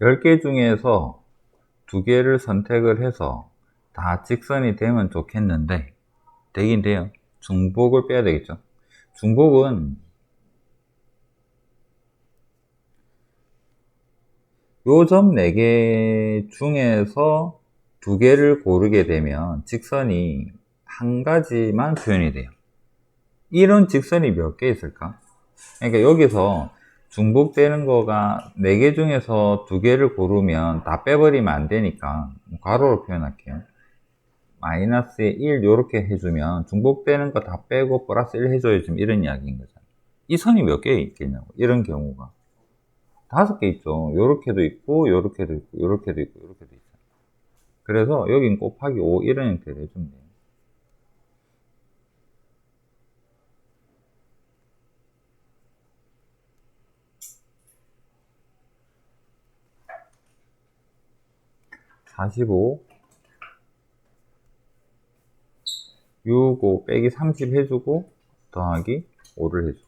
10개 중에서 두 개를 선택을 해서 다 직선이 되면 좋겠는데 되긴 돼요. 중복을 빼야 되겠죠. 중복은 요점 4개 중에서 두 개를 고르게 되면 직선이 한 가지만 표현이 돼요. 이런 직선이 몇 개 있을까? 그러니까 여기서 중복되는 거가 4개 중에서 두 개를 고르면 다 빼버리면 안 되니까 가로로 표현할게요. 마이너스에 1 요렇게 해주면 중복되는 거 다 빼고 플러스 1 해줘야 지금 이런 이야기인 거잖아. 이 선이 몇 개 있겠냐고. 이런 경우가. 다섯 개 있죠. 요렇게도 있고, 요렇게도 있고, 요렇게도 있고, 요렇게도 있죠. 그래서 여긴 곱하기 5 이런 형태로 해주면 돼요. 사십오 6, 5 빼기 30 해주고 더하기 5를 해줘.